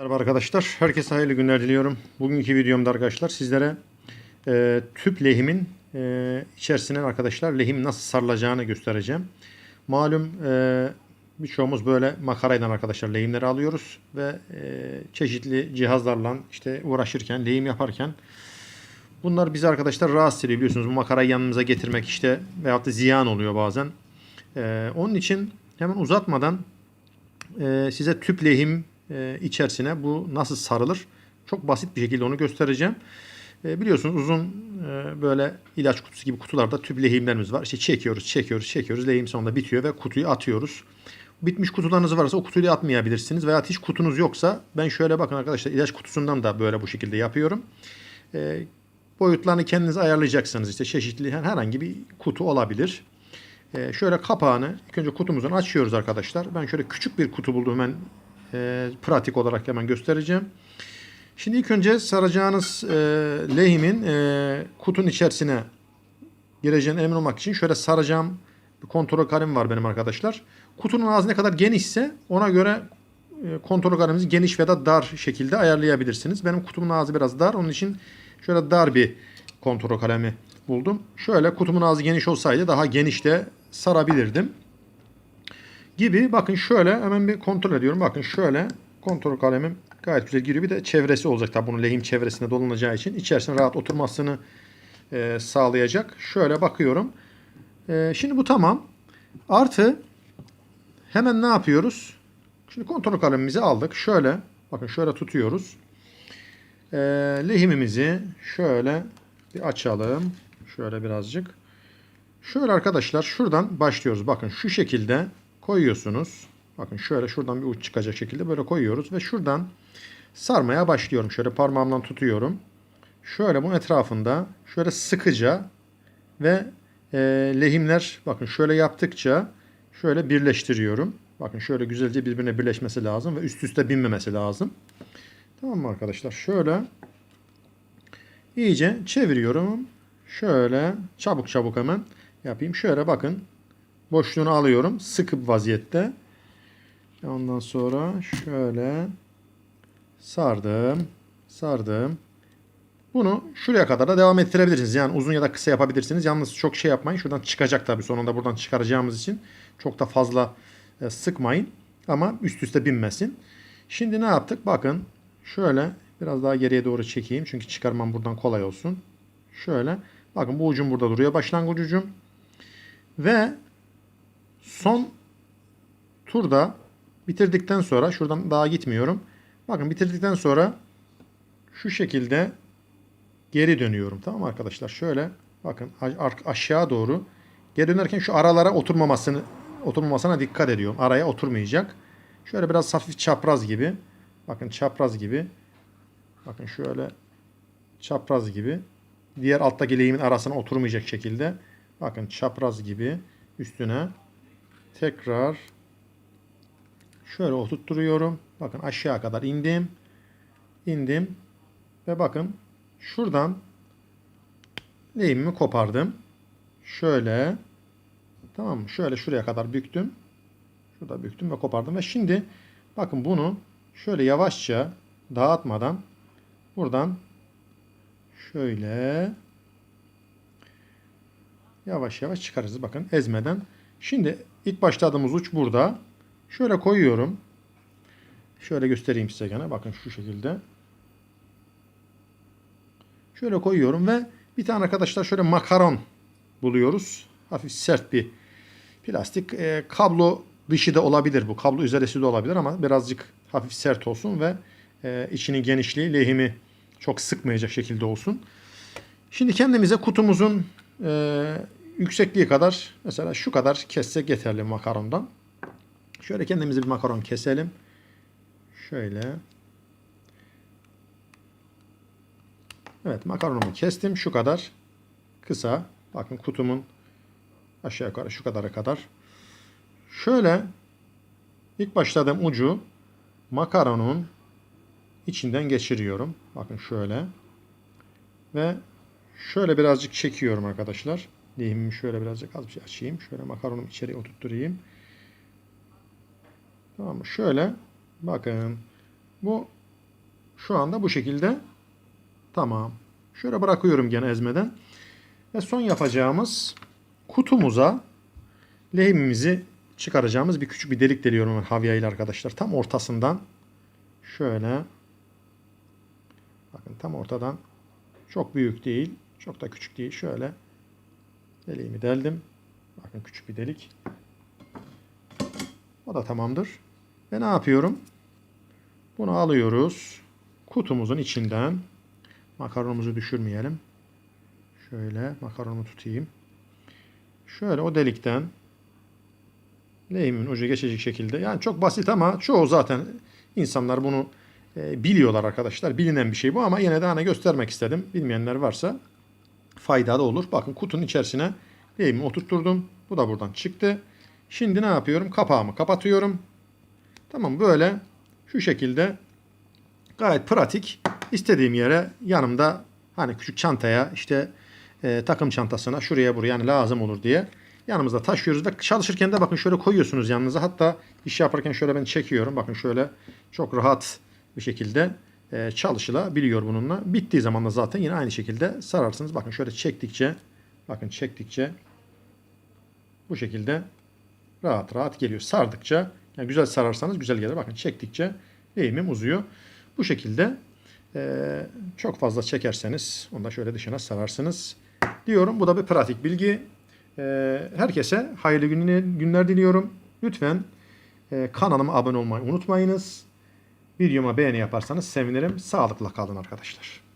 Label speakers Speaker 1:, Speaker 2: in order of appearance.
Speaker 1: Merhaba arkadaşlar. Herkese hayırlı günler diliyorum. Bugünkü videomda arkadaşlar sizlere e, tüp lehimin e, içerisine arkadaşlar lehim nasıl sarılacağını göstereceğim. Malum e, birçoğumuz böyle makarayla arkadaşlar lehimleri alıyoruz ve e, çeşitli cihazlarla işte uğraşırken, lehim yaparken bunlar bizi arkadaşlar rahatsız ediyor biliyorsunuz. Bu makarayı yanımıza getirmek işte veyahut da ziyan oluyor bazen. E, onun için hemen uzatmadan e, size tüp lehim e, içerisine bu nasıl sarılır çok basit bir şekilde onu göstereceğim. E, biliyorsunuz uzun e, böyle ilaç kutusu gibi kutularda tüp lehimlerimiz var. İşte çekiyoruz, çekiyoruz, çekiyoruz. Lehim sonunda bitiyor ve kutuyu atıyoruz. Bitmiş kutularınız varsa o kutuyu atmayabilirsiniz. Veya hiç kutunuz yoksa ben şöyle bakın arkadaşlar ilaç kutusundan da böyle bu şekilde yapıyorum. E, boyutlarını kendiniz ayarlayacaksınız. İşte çeşitli herhangi bir kutu olabilir. Şöyle kapağını ilk önce kutumuzun açıyoruz arkadaşlar. Ben şöyle küçük bir kutu buldum hemen e, pratik olarak hemen göstereceğim. Şimdi ilk önce saracağınız e, lehimin e, kutunun içerisine gireceğine emin olmak için şöyle saracağım bir kontrol kalem var benim arkadaşlar. Kutunun ağzı ne kadar genişse ona göre e, kontrol kaleminizi geniş ve da dar şekilde ayarlayabilirsiniz. Benim kutumun ağzı biraz dar. Onun için şöyle dar bir kontrol kalemi buldum. Şöyle kutumun ağzı geniş olsaydı daha geniş de sarabilirdim gibi bakın şöyle hemen bir kontrol ediyorum. Bakın şöyle kontrol kalemim gayet güzel giriyor. Bir de çevresi olacak tabi bunun lehim çevresinde dolanacağı için içerisine rahat oturmasını e, sağlayacak. Şöyle bakıyorum. E, şimdi bu tamam. Artı hemen ne yapıyoruz? Şimdi kontrol kalemimizi aldık. Şöyle bakın şöyle tutuyoruz. E, lehimimizi şöyle bir açalım. Şöyle birazcık. Şöyle arkadaşlar şuradan başlıyoruz. Bakın şu şekilde koyuyorsunuz. Bakın şöyle şuradan bir uç çıkacak şekilde böyle koyuyoruz ve şuradan sarmaya başlıyorum. Şöyle parmağımdan tutuyorum. Şöyle bunun etrafında şöyle sıkıca ve e, lehimler bakın şöyle yaptıkça şöyle birleştiriyorum. Bakın şöyle güzelce birbirine birleşmesi lazım ve üst üste binmemesi lazım. Tamam mı arkadaşlar? Şöyle iyice çeviriyorum. Şöyle çabuk çabuk hemen yapayım. Şöyle bakın boşluğunu alıyorum. Sıkı vaziyette. Ondan sonra şöyle sardım. Sardım. Bunu şuraya kadar da devam ettirebilirsiniz. Yani uzun ya da kısa yapabilirsiniz. Yalnız çok şey yapmayın. Şuradan çıkacak tabii sonunda buradan çıkaracağımız için. Çok da fazla e, sıkmayın. Ama üst üste binmesin. Şimdi ne yaptık? Bakın şöyle biraz daha geriye doğru çekeyim. Çünkü çıkarmam buradan kolay olsun. Şöyle. Bakın bu ucum burada duruyor. Başlangıç ucum. Ve son turda bitirdikten sonra şuradan daha gitmiyorum. Bakın bitirdikten sonra şu şekilde geri dönüyorum. Tamam arkadaşlar? Şöyle bakın aşağı doğru geri dönerken şu aralara oturmamasını oturmamasına dikkat ediyorum. Araya oturmayacak. Şöyle biraz hafif çapraz gibi. Bakın çapraz gibi. Bakın şöyle çapraz gibi. Diğer alttaki leğimin arasına oturmayacak şekilde. Bakın çapraz gibi üstüne tekrar şöyle oturtturuyorum. Bakın aşağı kadar indim. indim ve bakın şuradan lehimimi kopardım. Şöyle tamam mı? Şöyle şuraya kadar büktüm. Şurada büktüm ve kopardım ve şimdi bakın bunu şöyle yavaşça dağıtmadan buradan şöyle yavaş yavaş çıkarırız. Bakın ezmeden. Şimdi ilk başladığımız uç burada. Şöyle koyuyorum. Şöyle göstereyim size gene. Bakın şu şekilde. Şöyle koyuyorum ve bir tane arkadaşlar şöyle makaron buluyoruz. Hafif sert bir plastik. E, kablo dışı da olabilir bu. Kablo üzerisi de olabilir ama birazcık hafif sert olsun ve e, içinin genişliği lehimi çok sıkmayacak şekilde olsun. Şimdi kendimize kutumuzun e, yüksekliği kadar mesela şu kadar kessek yeterli makarondan. Şöyle kendimize bir makaron keselim. Şöyle. Evet makaronumu kestim. Şu kadar kısa. Bakın kutumun aşağı yukarı şu kadara kadar. Şöyle ilk başladığım ucu makaronun içinden geçiriyorum. Bakın şöyle. Ve şöyle birazcık çekiyorum arkadaşlar. Lehimimi şöyle birazcık az bir şey açayım. Şöyle makaronumu içeri oturtturayım. Tamam mı? Şöyle bakın. Bu Şu anda bu şekilde tamam. Şöyle bırakıyorum gene ezmeden. Ve son yapacağımız kutumuza lehimimizi çıkaracağımız bir küçük bir delik deliyorum ben havya ile arkadaşlar. Tam ortasından şöyle bakın tam ortadan çok büyük değil, çok da küçük değil. Şöyle deliğimi deldim. Bakın küçük bir delik. O da tamamdır. Ve ne yapıyorum? Bunu alıyoruz. Kutumuzun içinden makaronumuzu düşürmeyelim. Şöyle makaronumu tutayım. Şöyle o delikten lehimin ucu geçecek şekilde. Yani çok basit ama çoğu zaten insanlar bunu e, biliyorlar arkadaşlar. Bilinen bir şey bu ama yine de hani göstermek istedim. Bilmeyenler varsa faydalı olur. Bakın kutunun içerisine lehimi oturtturdum. Bu da buradan çıktı. Şimdi ne yapıyorum? Kapağımı kapatıyorum. Tamam böyle şu şekilde gayet pratik. İstediğim yere yanımda hani küçük çantaya işte e, takım çantasına şuraya buraya yani lazım olur diye yanımızda taşıyoruz ve çalışırken de bakın şöyle koyuyorsunuz yanınıza. Hatta iş yaparken şöyle ben çekiyorum. Bakın şöyle çok rahat bir şekilde e, çalışılabiliyor bununla. Bittiği zaman da zaten yine aynı şekilde sararsınız. Bakın şöyle çektikçe bakın çektikçe bu şekilde rahat rahat geliyor. Sardıkça yani güzel sararsanız güzel gelir. Bakın çektikçe eğimim uzuyor. Bu şekilde e, çok fazla çekerseniz onu da şöyle dışına sararsınız diyorum. Bu da bir pratik bilgi. E, herkese hayırlı günler, günler diliyorum. Lütfen e, kanalıma abone olmayı unutmayınız. Videoma beğeni yaparsanız sevinirim. Sağlıkla kalın arkadaşlar.